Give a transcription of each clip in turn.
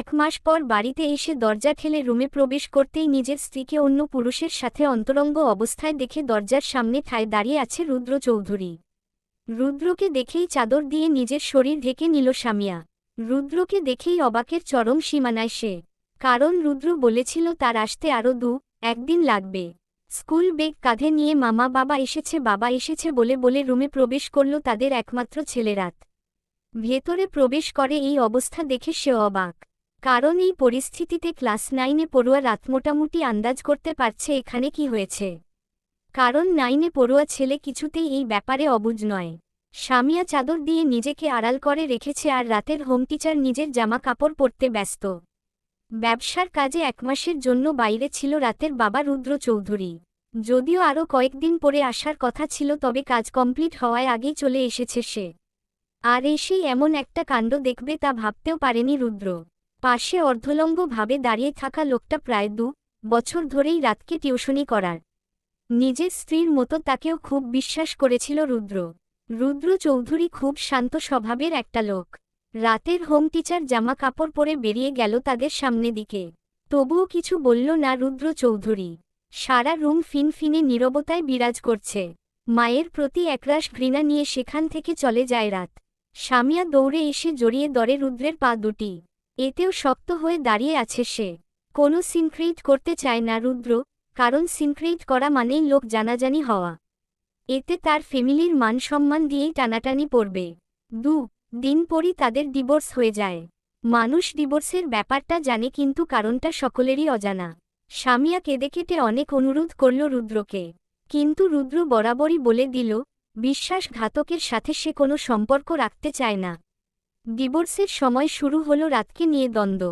এক মাস পর বাড়িতে এসে দরজা ঠেলে রুমে প্রবেশ করতেই নিজের স্ত্রীকে অন্য পুরুষের সাথে অন্তরঙ্গ অবস্থায় দেখে দরজার সামনে ঠায় দাঁড়িয়ে আছে রুদ্র চৌধুরী। রুদ্রকে দেখেই চাদর দিয়ে নিজের শরীর ঢেকে নিল স্বামিয়া রুদ্রকে দেখেই অবাকের চরম সীমানায় সে। কারণ রুদ্র বলেছিল তার আসতে আরও দু, একদিন লাগবে। স্কুল বেগ কাঁধে নিয়ে মামা বাবা এসেছে বাবা এসেছে বলে বলে রুমে প্রবেশ করল তাদের একমাত্র ছেলেরাত। ভেতরে প্রবেশ করে এই অবস্থা দেখে সে অবাক। কারণ এই পরিস্থিতিতে ক্লাস নাইনে পড়ুয়া রাত মোটামুটি আন্দাজ করতে পারছে এখানে কি হয়েছে। কারণ নাইনে পড়ুয়া ছেলে কিছুতেই এই ব্যাপারে অবুজ নয়। স্বামিয়া চাদর দিয়ে নিজেকে আড়াল করে রেখেছে আর রাতের হোম টিচার নিজের জামা কাপড় পরতে ব্যস্ত। ব্যবসার কাজে এক মাসের জন্য বাইরে ছিল রাতের বাবা রুদ্র চৌধুরী। যদিও আরও কয়েকদিন পরে আসার কথা ছিল তবে কাজ কমপ্লিট হওয়ায় আগেই চলে এসেছে সে। আর এসেই এমন একটা কাণ্ড দেখবে তা ভাবতেও পারেনি রুদ্র। পাশে অর্ধলম্বভাবে দাঁড়িয়ে থাকা লোকটা প্রায় দু বছর ধরেই রাতকে টিউশনি করার। নিজের স্ত্রীর মতো তাকেও খুব বিশ্বাস করেছিল রুদ্র। রুদ্র চৌধুরী খুব শান্ত স্বভাবের একটা লোক। রাতের হোম টিচার জামা কাপড় পরে বেরিয়ে গেল তাদের সামনে দিকে। তবুও কিছু বলল না রুদ্র চৌধুরী। সারা রুম ফিনফিনে নীরবতায় বিরাজ করছে। মায়ের প্রতি একরাশ ঘৃণা নিয়ে সেখান থেকে চলে যায় রাত। স্বামিয়া দৌড়ে এসে জড়িয়ে দরে রুদ্রের পা দুটি। এতেও শক্ত হয়ে দাঁড়িয়ে আছে সে। কোনো সিনক্রিট করতে চায় না রুদ্র, কারণ সিনক্রিট করা মানেই লোক জানাজানি হওয়া। এতে তার ফ্যামিলির মান সম্মান দিয়েই টানাটানি পড়বে। দু, দিন পরই তাদের ডিভোর্স হয়ে যায়। মানুষ ডিভোর্সের ব্যাপারটা জানে কিন্তু কারণটা সকলেরই অজানা। স্বামিয়া কেঁদে কেটে অনেক অনুরোধ করল রুদ্রকে। কিন্তু রুদ্র বরাবরই বলে দিল, বিশ্বাসঘাতকের সাথে সে কোনো সম্পর্ক রাখতে চায় না। ডিভোর্সের সময় শুরু হলো রাতকে নিয়ে দ্বন্দ্ব।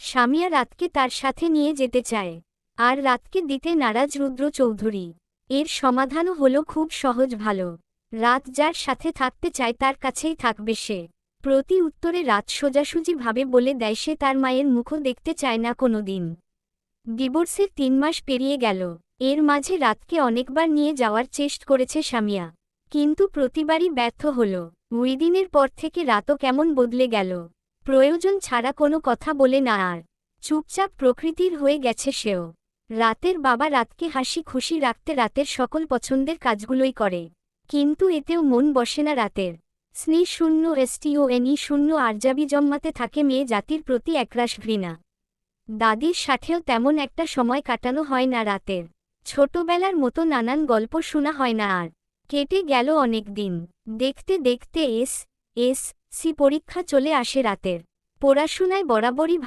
স্বামিয়া রাতকে তার সাথে নিয়ে যেতে চায়, আর রাতকে দিতে নারাজ রুদ্র চৌধুরী। এর সমাধানও হলো খুব সহজ ভালো। রাত যার সাথে থাকতে চায় তার কাছেই থাকবে সে। প্রতি উত্তরে রাত সোজাসুজি ভাবে বলে দেয় সে তার মায়ের মুখও দেখতে চায় না কোনো দিন ডিভোর্সের তিন মাস পেরিয়ে গেল। এর মাঝে রাতকে অনেকবার নিয়ে যাওয়ার চেষ্ট করেছে স্বামিয়া। কিন্তু প্রতিবারই ব্যর্থ হল। উইদিনের পর থেকে রাতও কেমন বদলে গেল। প্রয়োজন ছাড়া কোনো কথা বলে না আর। চুপচাপ প্রকৃতির হয়ে গেছে সেও। রাতের বাবা রাতকে হাসি খুশি রাখতে রাতের সকল পছন্দের কাজগুলোই করে। কিন্তু এতেও মন বসে না রাতের। স্নি শূন্য এসটিও এনই শূন্য আরজাবি জম্মাতে থাকে মেয়ে জাতির প্রতি একরাশ ঘৃণা। দাদির সাথেও তেমন একটা সময় কাটানো হয় না রাতের। ছোটবেলার মতো নানান গল্প শোনা হয় না আর। কেটে গেল অনেক দিন। দেখতে দেখতে এস এস সি পরীক্ষা চলে আসে রাতের। পড়াশুনায় বরাবরই